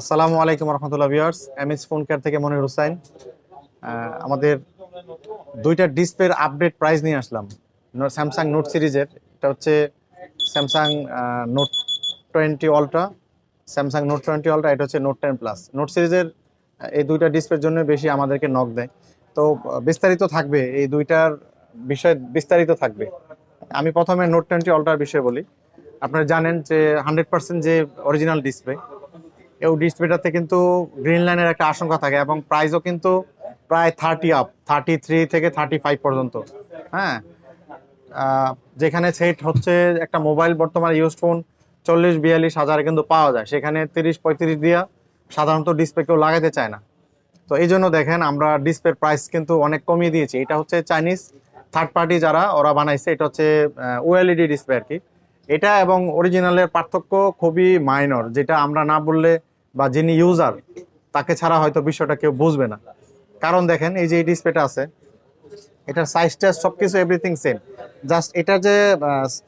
আসসালামু আলাইকুম রহমতুল্লাহ ভিউয়ার্স, এমএস ফোন কেয়ার থেকে মনির হুসাইন আমাদের দুইটা ডিসপ্লের আপডেট প্রাইস নিয়ে আসলাম। স্যামসাং নোট সিরিজের এটা হচ্ছে Samsung note twenty ultra Samsung note twenty ultra এটা হচ্ছে নোট টেন প্লাস নোট সিরিজের এই দুইটা ডিসপ্লের জন্য বেশি আমাদেরকে নক দেয়। তো বিস্তারিত থাকবে। এই দুইটার বিষয় বিস্তারিত থাকবে। আমি প্রথমে নোট টোয়েন্টি অল্ট্রার বিষয়ে বলি। আপনারা জানেন যে হান্ড্রেড পার্সেন্ট যে অরিজিনাল ডিসপ্লে এই ডিসপ্লেটাতে কিন্তু গ্রিন লাইনের একটা আশঙ্কা থাকে এবং প্রাইসও কিন্তু প্রায় থার্টি আপ থার্টি থ্রি থেকে থার্টি ফাইভ পর্যন্ত। হ্যাঁ? যেখানে সেট হচ্ছে একটা মোবাইল বর্তমানে ইউজ ফোন চল্লিশ, বিয়াল্লিশ হাজার কিন্তু পাওয়া যায়। সেখানে তিরিশ, পঁয়ত্রিশ দিয়া সাধারণত ডিসপ্লে কেউ লাগাতে চায় না। তো এই জন্য দেখেন আমরা ডিসপ্লের প্রাইস কিন্তু অনেক কমিয়ে দিয়েছি। এটা হচ্ছে চাইনিজ থার্ড পার্টি যারা, ওরা বানাইছে। এটা হচ্ছে ওএলইডি ডিসপ্লে আর কি। এটা এবং অরিজিনালের পার্থক্য খুবই মাইনর যেটা আমরা না বললে বা যিনি ইউজার তাকে ছাড়া হয়তো বিষয়টা কেউ বুঝবে না। কারণ দেখেন, এই যে এই ডিসপ্লেটা আছে, এটার সাইজটা সবকিছু এভরিথিং সেম জাস্ট এটা যে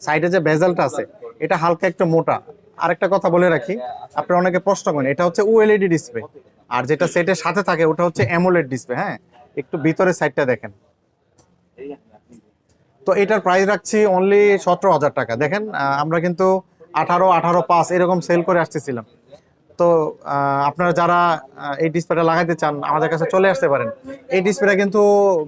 সাইডে যে বেজালটা আছে, এটা হালকা একটু মোটা। আরেকটা কথা বলে রাখি, আপনারা অনেকে প্রশ্ন করেন, এটা হচ্ছে ওএলইডি ডিসপ্লে আর যেটা সেটের সাথে থাকে, ওটা হচ্ছে অ্যামোলেড ডিসপ্লে হ্যাঁ? একটু ভিতরে সাইডটা দেখেন। তো এটার প্রাইস রাখছি অনলি সতেরো হাজার টাকা। দেখেন আমরা কিন্তু আঠারো আঠারো পাঁচ এরকম সেল করে আসতেছিলাম। তো আপনারা যারা এই ডিসপ্লেটা লাগাইতে চান, আমাদের কাছে চলে আসতে পারেন। এই ডিসপ্লেটা কিন্তু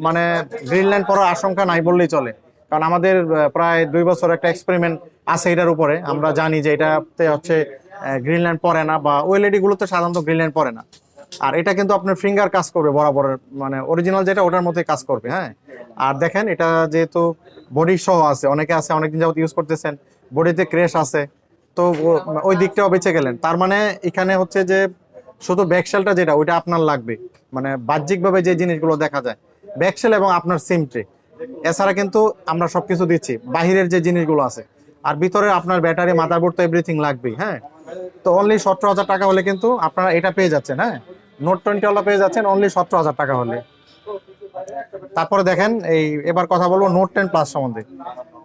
মানে গ্রিন লাইন পড়ার আশঙ্কা নাই বললেই চলে। কারণ আমাদের প্রায় দুই বছর একটা এক্সপেরিমেন্ট আছে এটার উপরে। আমরা জানি যে এটাতে হচ্ছে গ্রিন লাইন পড়ে না, বা ওয়েলএডি গুলোতে সাধারণত গ্রিন লাইন পড়ে না। আর এটা কিন্তু আপনার ফিঙ্গার কাজ করবে বরাবর মানে অরিজিনাল যেটা ওটার মতোই কাজ করবে হ্যাঁ? আর দেখেন, এটা যেহেতু বডি সহ আছে, অনেকে আছে, অনেকদিন যাবত ইউজ করতেছেন বডিতে ক্রেশ আছে, তো ওই দিকটাও বেঁচে গেলেন। তার মানে এখানে হচ্ছে যে শুধু ব্যাকশেলটা যেটা, ওইটা আপনার লাগবে। মানে বাহ্যিকভাবে যে জিনিসগুলো দেখা যায় ব্যাকশেল এবং আপনার সিম ট্রে এছাড়া কিন্তু আমরা সবকিছু দিচ্ছি, বাহিরের যে জিনিসগুলো আছে। আর ভিতরে আপনার ব্যাটারি মাদারবোর্ড তো এভরিথিং লাগবেই হ্যাঁ? তো অনলি সতেরো হাজার টাকা হলে কিন্তু আপনারা এটা পেয়ে যাচ্ছেন হ্যাঁ? নোট টোয়েন্টি ওয়ালা পেয়ে যাচ্ছেন অনলি সতেরো হাজার টাকা হলে। তারপরে দেখেন, এই এবার কথা বলব নোট টেন প্লাস সম্বন্ধে।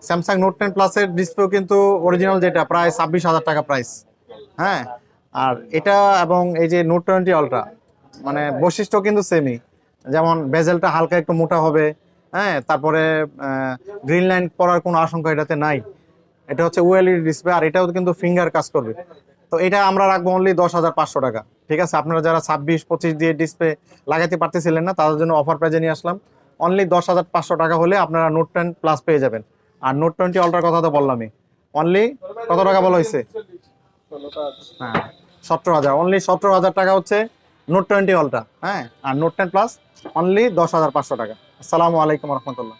স্যামসাং নোট টেন প্লাসের ডিসপ্লে কিন্তু অরিজিনাল যেটা, প্রায় ছাব্বিশ হাজার টাকা প্রাইস হ্যাঁ? আর এটা এবং এই যে নোট টোয়েন্টি আলট্রা মানে বৈশিষ্ট্য কিন্তু সেমই যেমন বেজেলটা হালকা একটু মোটা হবে হ্যাঁ? তারপরে গ্রিন লাইন পড়ার কোনো আশঙ্কা এটাতে নাই। এটা হচ্ছে ওয়েলইডি ডিসপ্লে আর এটাও কিন্তু ফিঙ্গার কাজ করবে। তো এটা আমরা রাখব অনলি দশ হাজার পাঁচশো টাকা, ঠিক আছে? আপনারা যারা ছাব্বিশ, পঁচিশ দিয়ে ডিসপ্লে লাগাতে পারতেছিলেন না, তাদের জন্য অফার প্রাইজে নিয়ে আসলাম। অনলি দশ হাজার পাঁচশো টাকা হলে আপনারা নোট টেন প্লাস পেয়ে যাবেন। আর নোট টোয়েন্টি অল্টার কথা তো বললামই। অনলি কত টাকা বলা হয়েছে? হ্যাঁ সতেরো হাজার। অনলি সতেরো হাজার টাকা হচ্ছে নোট টোয়েন্টি অল্টা হ্যাঁ? আর নোট টেন প্লাস অনলি দশ হাজার পাঁচশো টাকা। আসসালামু আলাইকুম রহমতুল্লাহ।